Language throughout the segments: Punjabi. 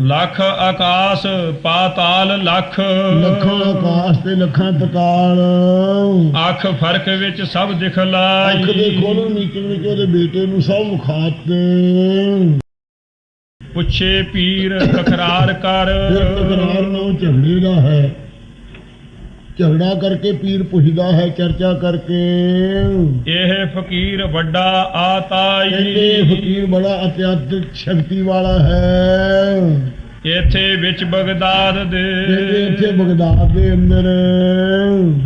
ਲੱਖ ਆਕਾਸ ਪਾਤਾਲ ਲੱਖ। ਲੱਖਾਂ ਆਕਾਸ਼ ਤੇ ਲੱਖਾਂ ਪਤਾਲ। ਅੱਖ ਫ਼ਰਕ ਵਿੱਚ ਸਭ ਅੱਖ ਦੇ ਦਿਖਲਾਈ ਖੋਲੋ ਨੀਚੇ ਵਿੱਚ ਉਹਦੇ ਬੇਟੇ ਨੂੰ ਸਭ ਵਿਖਾਤੇ। ਪੁੱਛੇ ਪੀਰ ਤਕਰਾਰ ਕਰ। ਫਿਰ ਤਕਰਾਰ ਨਾ ਝਗੜੇ ਦਾ ਹੈ। ਝਗੜਾ ਕਰਕੇ ਪੀਰ ਪੁੱਛਦਾ ਹੈ ਚਰਚਾ ਕਰਕੇ। ਇਹ ਫਕੀਰ ਵੱਡਾ ਆਤਾਈ ਫਕੀਰ ਬੜਾ ਅਤਿਆਤਿਕ ਸ਼ਕਤੀ ਵਾਲਾ ਹੈ। ਇੱਥੇ ਵਿੱਚ ਬਗਦਾਦ ਕਹਿੰਦੇ ਇੱਥੇ ਦੇ ਬਗਦਾਦ ਦੇ ਅੰਦਰ।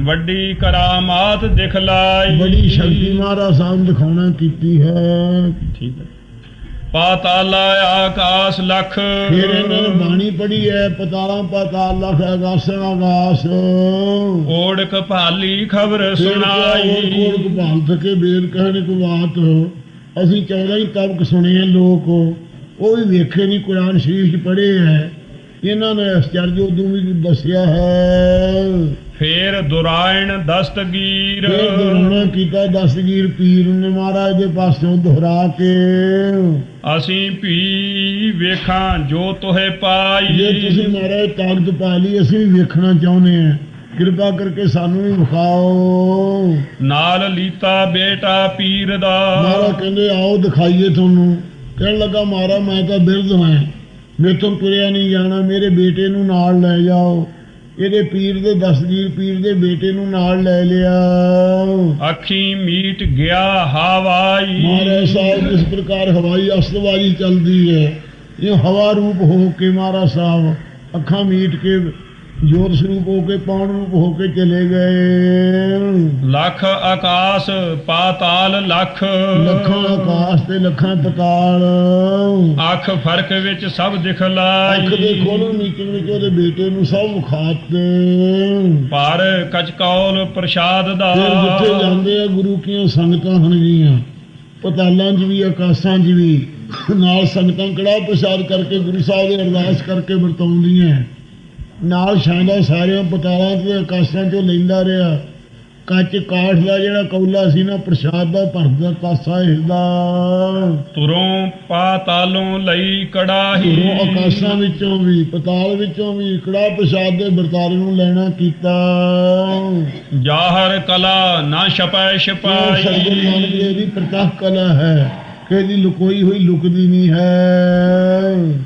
ਵੱਡੀ ਕਰਾਮਾਤ ਦਿਖਲਾਈ। ਬੜੀ ਸ਼ਕਤੀ ਮਹਾਰਾਜ ਸਾਹਿਬ ਦਿਖਾਉਣਾ ਕੀਤੀ ਹੈ। ਠੀਕ ਹੈ। ਪਾਤਾਲਾ ਆਕਾਸ਼ ਲੱਖ। ਫਿਰ ਇਹਨਾਂ ਨੇ ਬਾਣੀ ਪੜ੍ਹੀ ਹੈ ਪਤਾਲਾਂ ਪਾਤਾਲ ਲਖ ਆਗਾਸ ਆਗਾਸ ਓੜਕ ਭਾਲੀ ਖਬਰ ਸੁਣਾਈ। ਕੋੜ ਭਾਲ ਥਕੇ ਬੇਰ ਕਹਿਣੇ ਕੋ ਬਾਤ? ਅਸੀਂ 14 ਹੀ ਤਬਕ ਸੁਣੇ ਲੋਕ। ਉਹ ਵੀ ਵੇਖੇ ਨਹੀਂ ਕੁਰਾਨ ਸ਼ਰੀਫ ਚ ਪੜ੍ਹੇ ਹੈ ਇਹਨਾਂ ਨੇ ਅਸਚਰਜ ਉਦੋਂ ਵੀ ਦੱਸਿਆ ਹੈ। ਫੇਰ ਦੁਰਾਇਣ ਦਸਤਗੀਰ। ਦੁਰਾਣਾ ਕੀਤਾ ਦਸਗੀਰ ਪੀਰ ਨੇ ਮਹਾਰਾਜ ਦੇ ਪਾਸੋਂ ਦੁਹਰਾ ਕੇ। ਅਸੀਂ ਭੀ ਵੇਖਾਂ ਜੋ ਤੋਹੇ ਜੇ ਪਾਈ ਤੁਸੀਂ ਮਹਾਰਾਜ ਤਾਕਤ ਪਾ ਲਈ ਅਸੀਂ ਵੀ ਵੇਖਣਾ ਚਾਹੁੰਦੇ ਹਾਂ। ਕਿਰਪਾ ਕਰਕੇ ਸਾਨੂੰ ਵੀ ਵਿਖਾਓ। ਨਾਲ ਲੀਤਾ ਬੇਟਾ ਪੀਰ ਦਾ। ਮਹਾਰਾਜ ਕਹਿੰਦੇ ਆਓ ਦਿਖਾਈਏ ਤੁਹਾਨੂੰ। ਕਹਿਣ ਲੱਗਾ ਮਹਾਰਾਜ ਮੈਂ ਤਾਂ ਬਿਰਧ ਹਾਂ। ਮੇਥੋਂ ਤੁਰਿਆ ਨਹੀਂ ਜਾਣਾ ਮੇਰੇ ਬੇਟੇ ਨੂੰ ਨਾਲ ਲੈ ਜਾਓ। ਇਹਦੇ ਪੀਰ ਦੇ ਦਸਗੀਰ ਪੀਰ ਦੇ ਬੇਟੇ ਨੂੰ ਨਾਲ ਲੈ ਲਿਆ। ਅੱਖੀ ਮੀਟ ਗਿਆ ਹਵਾਈ। ਮਹਾਰਾਜ ਸਾਹਿਬ ਇਸ ਪ੍ਰਕਾਰ ਹਵਾਈ ਅਸਤਵਾਜੀ ਚੱਲਦੀ ਹੈ। ਇਹ ਹਵਾ ਰੂਪ ਹੋ ਕੇ ਮਹਾਰਾਜ ਸਾਹਿਬ ਅੱਖਾਂ ਮੀਟ ਕੇ ਜੋਤ ਸਰੂਪ ਹੋ ਕੇ ਪੌਣ ਰੂਪ ਹੋ ਕੇ ਚਲੇ ਗਏ। ਲੱਖ ਆਕਾਸ਼ ਪਾਤਾਲ ਲੱਖ। ਲੱਖਾਂ ਆਕਾਸ਼ ਤੇ ਲੱਖਾਂ ਪਤਾਲ ਅੱਖ ਫ਼ਰਕ ਵਿੱਚ ਸਭ ਅੱਖ ਦੇ ਦਿਖਲਾਈ ਖੋਲੋ ਨੀਚੇ ਵਿੱਚ ਉਹਦੇ ਬੇਟੇ ਨੂੰ ਸਭ ਵਿਖਾਤੇ ਪਰ ਕਚਕੌਲ ਪ੍ਰਸ਼ਾਦ ਦਾ। ਜਿੱਥੇ ਜਾਂਦੇ ਆ ਗੁਰੂ ਕੀਆਂ ਸੰਗਤਾਂ ਹਨਗੀਆਂ ਪਤਾਲਾਂ 'ਚ ਵੀ ਆਕਾਸ਼ਾਂ 'ਚ ਵੀ। ਨਾਲ ਸੰਗਤਾਂ ਕੜਾ ਪ੍ਰਸ਼ਾਦ ਕਰਕੇ ਗੁਰੂ ਸਾਹਿਬ ਦੇ ਅਰਦਾਸ ਕਰਕੇ ਵਰਤਾਉਂਦੀਆਂ। ਨਾਲ ਛਾਂਦਾ ਸਾਰਿਆਂ ਪਤਾਲਾਂ ਤੇ ਆਕਾਸ਼ਾਂ 'ਚੋਂ ਲੈਂਦਾ ਰਿਹਾ। ਕੱਚ ਕਾਠ ਦਾ ਜਿਹੜਾ ਕੌਲਾ ਸੀ ਨਾ ਪ੍ਰਸ਼ਾਦ ਦਾ ਭਰਦਾ ਤਾਸਾ ਹਿਰਦਾ ਤੁਰੋਂ ਪਾਤਾਲੋਂ ਲਈ ਉਹ ਕੜਾਹੀ ਆਕਾਸ਼ਾਂ ਵਿੱਚੋਂ ਵੀ ਪਤਾਲ ਵਿੱਚੋਂ ਵੀ ਕੜਾ ਪ੍ਰਸ਼ਾਦ ਦੇ ਵਰਤਾਰੇ ਨੂੰ ਲੈਣਾ ਕੀਤਾ। ਜਾਹਰ ਕਲਾ ਨਾ ਛਪੈ ਸਤਿਗੁਰੂ ਛਪਾਈ। ਨਾਨਕ ਦੇਵ ਦੀ ਪ੍ਰਤੱਖ ਕਲਾ ਹੈ ਕਿ ਇਹਦੀ ਲੁਕੋਈ ਹੋਈ ਲੁਕਦੀ ਨਹੀਂ ਹੈ।